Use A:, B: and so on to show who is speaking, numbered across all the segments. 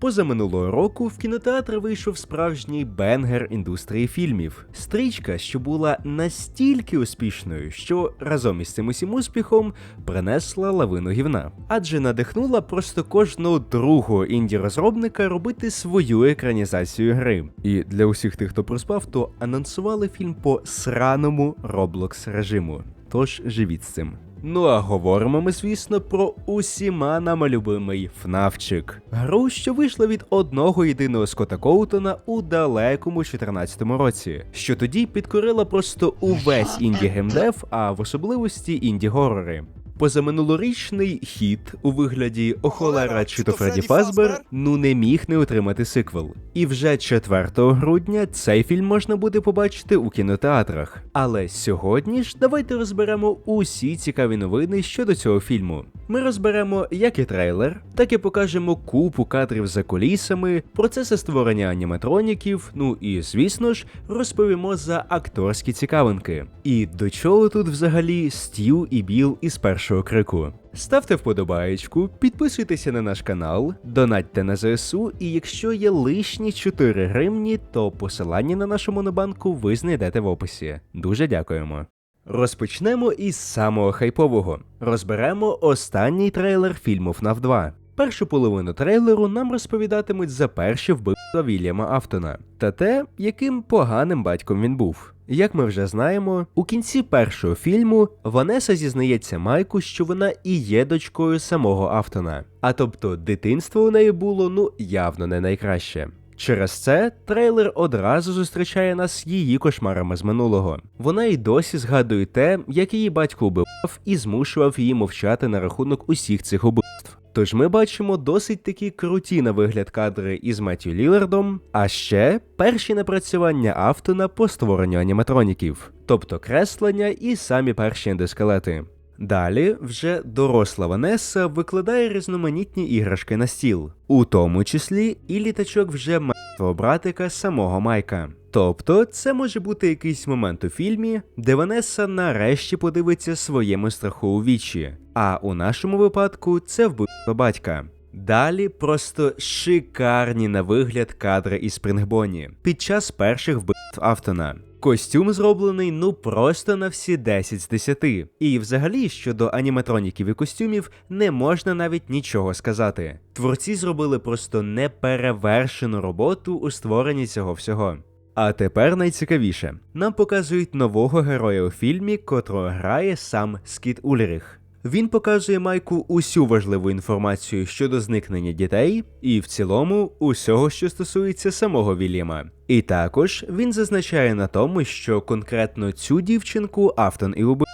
A: Позаминулого року в кінотеатр вийшов справжній бенгер індустрії фільмів. Стрічка, що була настільки успішною, що разом із цим усім успіхом принесла лавину гівна, адже надихнула просто кожного другого інді-розробника робити свою екранізацію гри. І для усіх тих, хто проспав, то анонсували фільм по сраному Roblox режиму. Тож живіть з цим. Ну а говоримо ми, звісно, про усіма нами любимий ФНАФчик. Гру, що вийшла від одного єдиного Скотта Коутона у далекому 14-му році, що тоді підкорила просто увесь інді геймдев, а в особливості інді горори. Позаминулорічний хіт у вигляді Охолера чи то Фредді Фазбер ну не міг не отримати сиквел. І вже 4 грудня цей фільм можна буде побачити у кінотеатрах. Але сьогодні ж давайте розберемо усі цікаві новини щодо цього фільму. Ми розберемо як і трейлер, так і покажемо купу кадрів за кулісами, процеси створення аніматроніків. Ну і звісно ж розповімо за акторські цікавинки. І до чого тут взагалі Стів і Біл із першого крику. Ставте вподобаєчку, підписуйтеся на наш канал, донатьте на ЗСУ, і якщо є лишні 4 гривні, то посилання на нашу монобанку ви знайдете в описі. Дуже дякуємо. Розпочнемо із самого хайпового. Розберемо останній трейлер фільму FNAF 2. Першу половину трейлеру нам розповідатимуть за перші вбивства Вільяма Автона та те, яким поганим батьком він був. Як ми вже знаємо, у кінці першого фільму Ванеса зізнається Майку, що вона і є дочкою самого Автона. А тобто дитинство у неї було ну явно не найкраще. Через це трейлер одразу зустрічає нас її кошмарами з минулого. Вона й досі згадує те, як її батько убивав і змушував її мовчати на рахунок усіх цих убивств. Тож ми бачимо досить такі круті на вигляд кадри із Меттю Лілардом, а ще перші напрацювання Автона по створенню аніматроніків, тобто креслення і самі перші ендоскелети. Далі вже доросла Ванеса викладає різноманітні іграшки на стіл, у тому числі і літачок вже мертвого братика самого Майка. Тобто, це може бути якийсь момент у фільмі, де Ванеса нарешті подивиться своєму страху у вічі, а у нашому випадку це вбивство батька. Далі просто шикарні на вигляд кадри із Спрингбоні під час перших вбивств Автона. Костюм зроблений ну просто на всі 10 з 10. І взагалі щодо аніматроніків і костюмів не можна навіть нічого сказати. Творці зробили просто неперевершену роботу у створенні цього всього. А тепер найцікавіше: нам показують нового героя у фільмі, котрого грає сам Скіт Ульріх. Він показує Майку усю важливу інформацію щодо зникнення дітей і в цілому усього, що стосується самого Вільяма. І також він зазначає на тому, що конкретно цю дівчинку Автон і убив.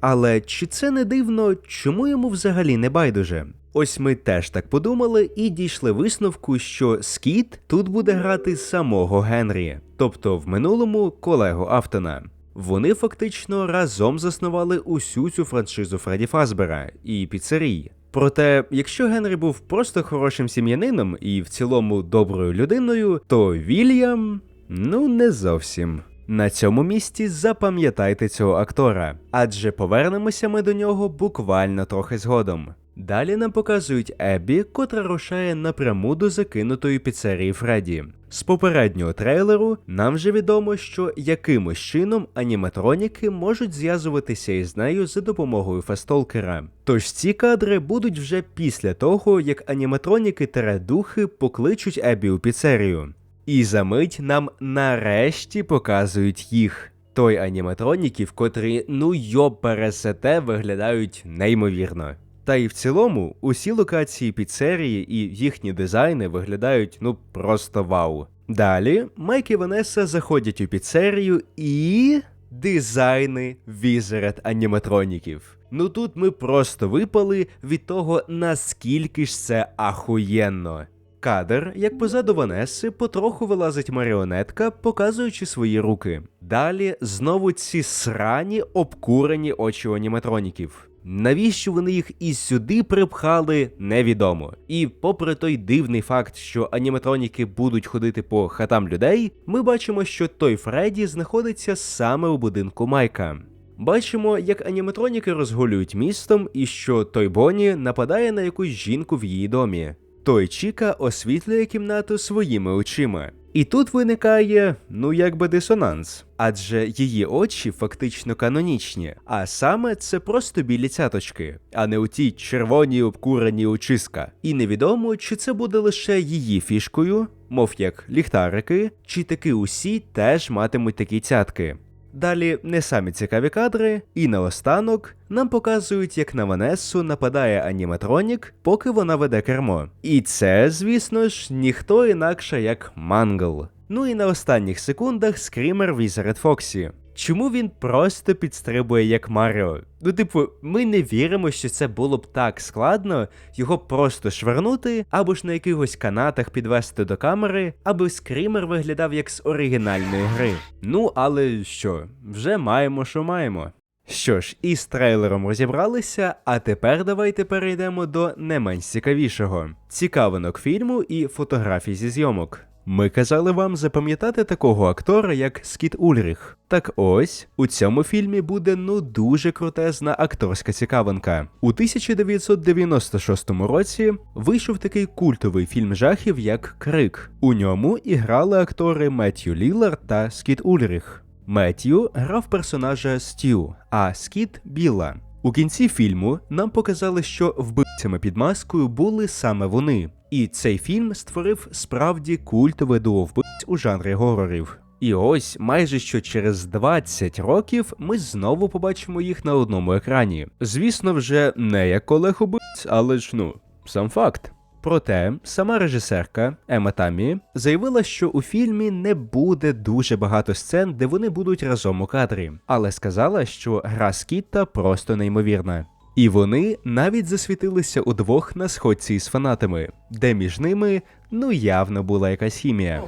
A: Але чи це не дивно, чому йому взагалі не байдуже? Ось ми теж так подумали і дійшли висновку, що Скіт тут буде грати самого Генрі, тобто в минулому колегу Автона. Вони фактично разом заснували усю цю франшизу Фредді Фазбера і піцерій. Проте, якщо Генрі був просто хорошим сім'янином і в цілому доброю людиною, то Вільям ну не зовсім. На цьому місці запам'ятайте цього актора, адже повернемося ми до нього буквально трохи згодом. Далі нам показують Еббі, котра рушає напряму до закинутої піцерії Фредді. З попереднього трейлеру нам вже відомо, що якимось чином аніматроніки можуть зв'язуватися із нею за допомогою фастолкера. Тож ці кадри будуть вже після того, як аніматроніки духи покличуть Еббі у піцерію. І за мить нам нарешті показують їх. Той аніматроніків, котрі ну йопересете виглядають неймовірно. Та й в цілому усі локації піцерії і їхні дизайни виглядають ну просто вау. Далі Майк і Ванеса заходять у піцерію і. Дизайни візерет аніматроніків. Ну тут ми просто випали від того, наскільки ж це ахуєнно. Кадр, як позаду Ванеси, потроху вилазить маріонетка, показуючи свої руки. Далі знову ці срані обкурені очі аніматроніків. Навіщо вони їх і сюди припхали, невідомо. І попри той дивний факт, що аніматроніки будуть ходити по хатам людей, ми бачимо, що той Фредді знаходиться саме у будинку Майка. Бачимо, як аніматроніки розгулюють містом, і що той Бонні нападає на якусь жінку в її домі. Той Чіка освітлює кімнату своїми очима. І тут виникає, ну якби дисонанс, адже її очі фактично канонічні, а саме це просто білі цяточки, а не у ті червоні обкурені очиска. І невідомо, чи це буде лише її фішкою, мов як ліхтарики, чи таки усі теж матимуть такі цятки. Далі не самі цікаві кадри, і наостанок нам показують, як на Ванесу нападає аніматронік, поки вона веде кермо. І це, звісно ж, ніхто інакше як Мангл. Ну і на останніх секундах скрімер Візеред Фоксі. Чому він просто підстрибує як Маріо? Ну, типу, ми не віримо, що це було б так складно його просто швернути, або ж на якихось канатах підвести до камери, аби скрімер виглядав як з оригінальної гри. Ну, але що, вже маємо, що маємо. Що ж, із трейлером розібралися, а тепер давайте перейдемо до не менш цікавішого: цікавинок фільму і фотографій зі зйомок. Ми казали вам запам'ятати такого актора, як Скіт Ульріх. Так ось у цьому фільмі буде ну дуже крутезна акторська цікавинка. У 1996 році вийшов такий культовий фільм жахів, як Крик. У ньому іграли актори Меттью Лілар та Скіт Ульріх. Меттью грав персонажа Стю, а Скіт Біла. У кінці фільму нам показали, що вбивцями під маскою були саме вони. І цей фільм створив справді культове дуо вбивць у жанрі горорів. І ось майже що через 20 років ми знову побачимо їх на одному екрані. Звісно, вже не як колег убивць, але ж ну, сам факт. Проте сама режисерка Ема Тамі заявила, що у фільмі не буде дуже багато сцен, де вони будуть разом у кадрі, але сказала, що гра Скітта просто неймовірна. І вони навіть засвітилися удвох на сходці з фанатами, де між ними ну явно була якась хімія.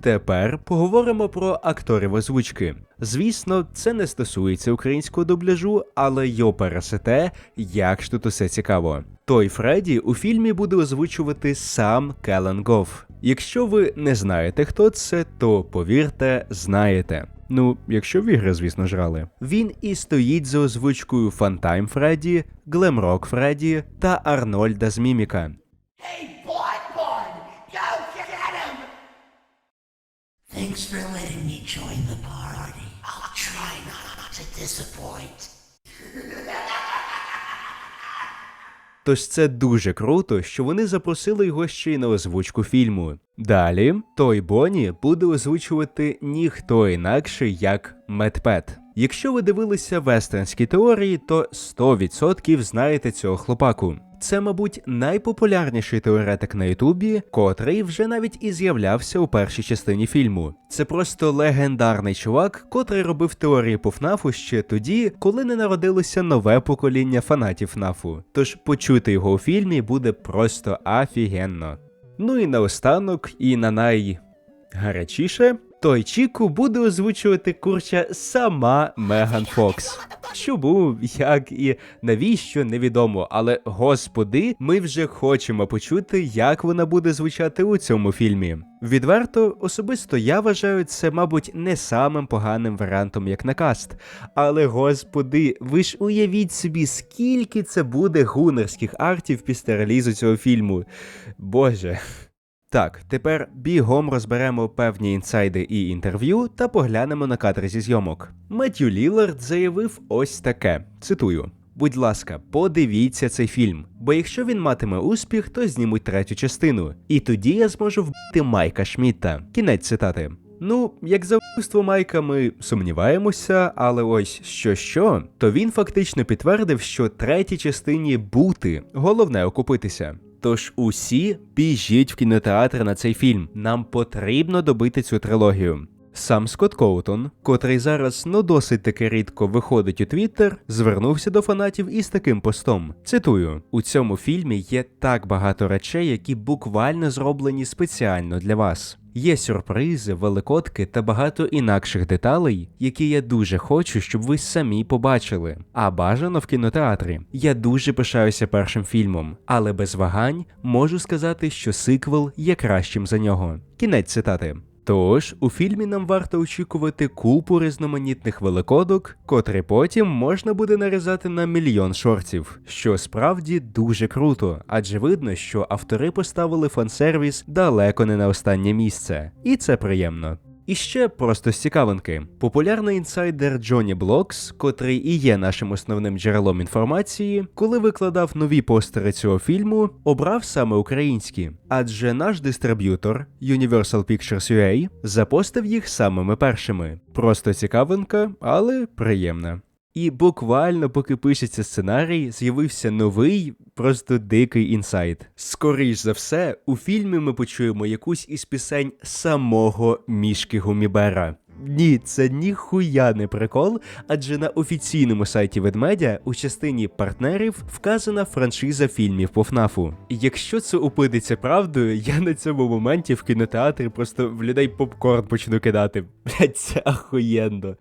A: Тепер поговоримо про акторів озвучки. Звісно, це не стосується українського дубляжу, але йо пересете, як ж тут усе цікаво. Той Фредді у фільмі буде озвучувати сам Келен Гофф. Якщо ви не знаєте, хто це, то повірте, знаєте. Ну, якщо в ігри, звісно, ж грали. Він і стоїть за озвучкою Фантайм Фредді, Глемрок Фредді та Арнольда з Міміка.
B: Hey, Blood Bud! Go get him! Thanks for letting me join the party. Disappoint.
A: Тож це дуже круто, що вони запросили його ще й на озвучку фільму. Далі той Бонні буде озвучувати ніхто інакше, як Медпет. Якщо ви дивилися вестернські теорії, то 100% знаєте цього хлопаку. Це, мабуть, найпопулярніший теоретик на Ютубі, котрий вже навіть і з'являвся у першій частині фільму. Це просто легендарний чувак, котрий робив теорії по ФНАФу ще тоді, коли не народилося нове покоління фанатів ФНАФу. Тож почути його у фільмі буде просто офігенно. Ну і наостанок, і на найгарячіше, той Чіку буде озвучувати курча сама Меган Фокс. Чому, як і навіщо, невідомо, але господи, ми вже хочемо почути, як вона буде звучати у цьому фільмі. Відверто, особисто я вважаю це, мабуть, не самим поганим варіантом як на каст. Але господи, ви ж уявіть собі, скільки це буде гунерських артів після релізу цього фільму. Боже. Так, тепер бігом розберемо певні інсайди і інтерв'ю та поглянемо на кадри зі зйомок. Меттю Лілард заявив ось таке: цитую. Будь ласка, подивіться цей фільм, бо якщо він матиме успіх, то знімуть третю частину, і тоді я зможу вбити Майка Шмітта. Кінець цитати. Ну, як за вбивство Майка ми сумніваємося, але ось що що, то він фактично підтвердив, що третій частині бути, головне окупитися. Тож усі біжіть в кінотеатр на цей фільм. Нам потрібно добити цю трилогію. Сам Скотт Коутон, котрий зараз ну досить таки рідко виходить у Твіттер, звернувся до фанатів із таким постом. Цитую: у цьому фільмі є так багато речей, які буквально зроблені спеціально для вас. Є сюрпризи, великодки та багато інакших деталей, які я дуже хочу, щоб ви самі побачили. А бажано в кінотеатрі. Я дуже пишаюся першим фільмом, але без вагань можу сказати, що сиквел є кращим за нього. Кінець цитати. Тож у фільмі нам варто очікувати купу різноманітних великодок, котрі потім можна буде нарізати на мільйон шортів, що справді дуже круто, адже видно, що автори поставили фансервіс далеко не на останнє місце, і це приємно. І ще просто з цікавинки. Популярний інсайдер Джоні Блокс, котрий і є нашим основним джерелом інформації, коли викладав нові постери цього фільму, обрав саме українські, адже наш дистриб'ютор Universal Pictures UA запостив їх самими першими. Просто цікавинка, але приємна. І буквально поки пишеться сценарій, з'явився новий, просто дикий інсайт. Скоріш за все, у фільмі ми почуємо якусь із пісень самого мішки Гумібера. Ні, це ніхуя не прикол, адже на офіційному сайті ведмедя у частині партнерів вказана франшиза фільмів по ФНАФу. Якщо це опиниться правдою, я на цьому моменті в кінотеатрі просто в людей попкорн почну кидати. Блять, це ахуєнно.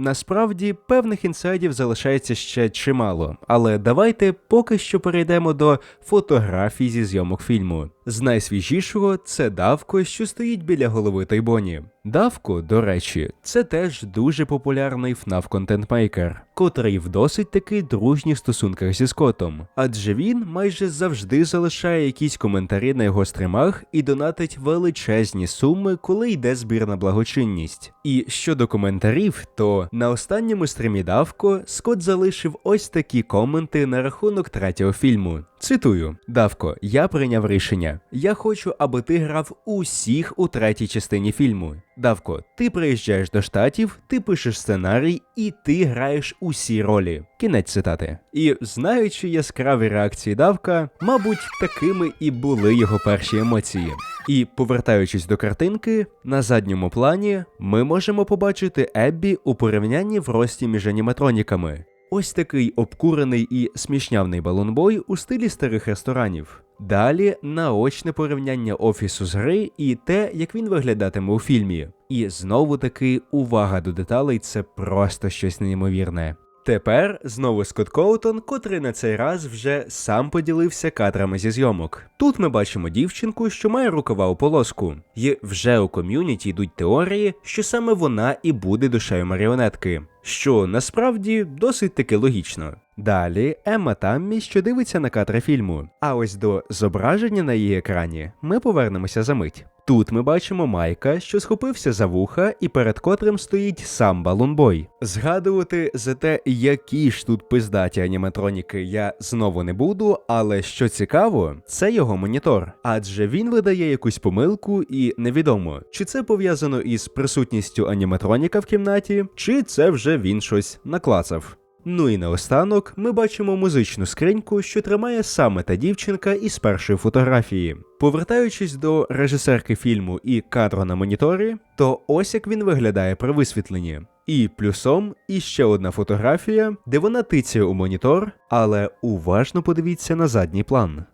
A: Насправді певних інсайдів залишається ще чимало, але давайте поки що перейдемо до фотографій зі зйомок фільму. З найсвіжішого це давко, що стоїть біля голови Тайбоні. Давко, до речі, це теж дуже популярний FNAF контентмейкер, котрий в досить таки дружніх стосунках зі Скоттом, адже він майже завжди залишає якісь коментарі на його стримах і донатить величезні суми, коли йде збір на благочинність. І щодо коментарів, то на останньому стрімі Давко Скотт залишив ось такі коменти на рахунок третього фільму. Цитую: Давко, я прийняв рішення. Я хочу, аби ти грав усіх у третій частині фільму. Давко, ти приїжджаєш до штатів, ти пишеш сценарій і ти граєш усі ролі. Кінець цитати. І знаючи яскраві реакції Давка, мабуть, такими і були його перші емоції. І повертаючись до картинки, на задньому плані ми можемо побачити Еббі у порівнянні в рості між аніматроніками. Ось такий обкурений і смішнявний балонбой у стилі старих ресторанів. Далі наочне порівняння офісу з гри і те, як він виглядатиме у фільмі. І знову таки увага до деталей це просто щось неймовірне. Тепер знову Скотт Коутон, котрий на цей раз вже сам поділився кадрами зі зйомок. Тут ми бачимо дівчинку, що має рукава у полоску, і вже у ком'юніті йдуть теорії, що саме вона і буде душею маріонетки, що насправді досить таки логічно. Далі Емма Таммі, що дивиться на кадри фільму. А ось до зображення на її екрані ми повернемося за мить. Тут ми бачимо Майка, що схопився за вуха, і перед котрим стоїть сам Балунбой. Згадувати за те, які ж тут пиздаті аніматроніки, я знову не буду, але що цікаво, це його монітор, адже він видає якусь помилку, і невідомо, чи це пов'язано із присутністю аніматроніка в кімнаті, чи це вже він щось наклацав. Ну і наостанок ми бачимо музичну скриньку, що тримає саме та дівчинка із першої фотографії. Повертаючись до режисерки фільму і кадру на моніторі, то ось як він виглядає при висвітленні. І плюсом іще одна фотографія, де вона тицяє у монітор, але уважно подивіться на задній план.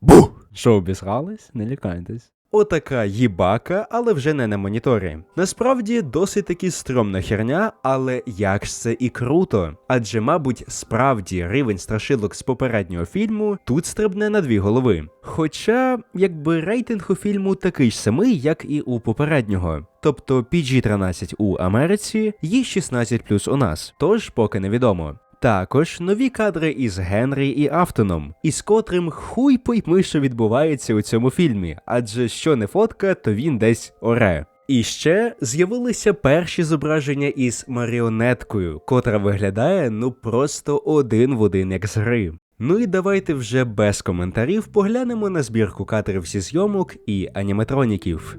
A: Бух! Що обісрались? Не лякайтесь. Отака їбака, але вже не на моніторі. Насправді досить таки стрьомна херня, але як ж це і круто. Адже, мабуть, справді рівень страшилок з попереднього фільму тут стрибне на дві голови. Хоча, якби рейтинг у фільму такий ж самий, як і у попереднього. Тобто PG-13 у Америці і 16 плюс у нас, тож поки невідомо. Також нові кадри із Генрі і Автоном, із котрим хуй пойми, що відбувається у цьому фільмі, адже що не фотка, то він десь оре. І ще з'явилися перші зображення із маріонеткою, котра виглядає ну просто один в один як з гри. Ну і давайте вже без коментарів поглянемо на збірку кадрів зі зйомок і аніматроніків.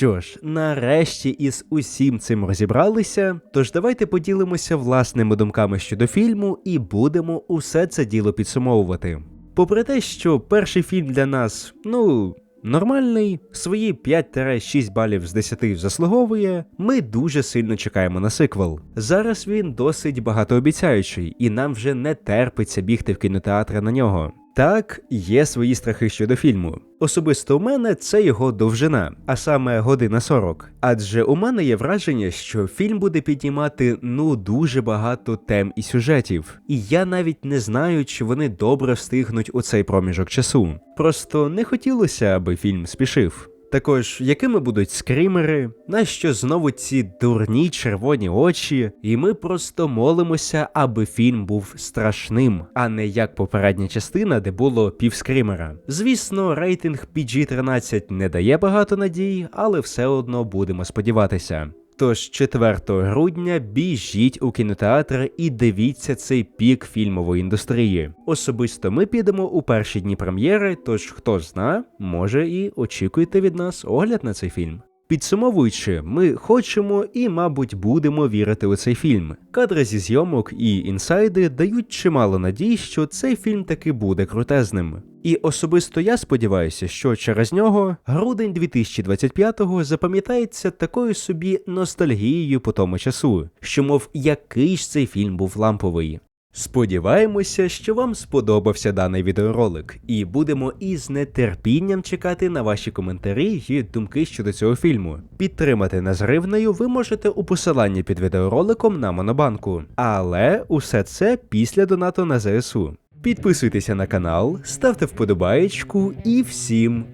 A: Що ж, нарешті із усім цим розібралися. Тож давайте поділимося власними думками щодо фільму і будемо усе це діло підсумовувати. Попри те, що перший фільм для нас, ну. Нормальний, свої 5-6 балів з 10 заслуговує. Ми дуже сильно чекаємо на сиквел. Зараз він досить багатообіцяючий, і нам вже не терпиться бігти в кінотеатри на нього. Так, є свої страхи щодо фільму. Особисто у мене це його довжина, а саме година 40. Адже у мене є враження, що фільм буде піднімати ну дуже багато тем і сюжетів, і я навіть не знаю, чи вони добре встигнуть у цей проміжок часу. Просто не хотілося, аби фільм спішив. Також, якими будуть скрімери, нащо знову ці дурні червоні очі, і ми просто молимося, аби фільм був страшним, а не як попередня частина, де було півскрімера. Звісно, рейтинг PG-13 не дає багато надій, але все одно будемо сподіватися. Тож 4 грудня біжіть у кінотеатр і дивіться цей пік фільмової індустрії. Особисто ми підемо у перші дні прем'єри, тож хто зна, може і очікуйте від нас огляд на цей фільм. Підсумовуючи, ми хочемо і, мабуть, будемо вірити у цей фільм. Кадри зі зйомок і інсайди дають чимало надій, що цей фільм таки буде крутезним. І особисто я сподіваюся, що через нього грудень 2025-го запам'ятається такою собі ностальгією по тому часу, що, мов, який ж цей фільм був ламповий. Сподіваємося, що вам сподобався даний відеоролик, і будемо із нетерпінням чекати на ваші коментарі і думки щодо цього фільму. Підтримати нас гривнею ви можете у посиланні під відеороликом на Монобанку, але усе це після донату на ЗСУ. Підписуйтеся на канал, ставте вподобаєчку і всім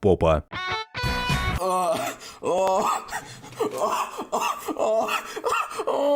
A: попа!
B: Oh, oh, oh, oh, oh.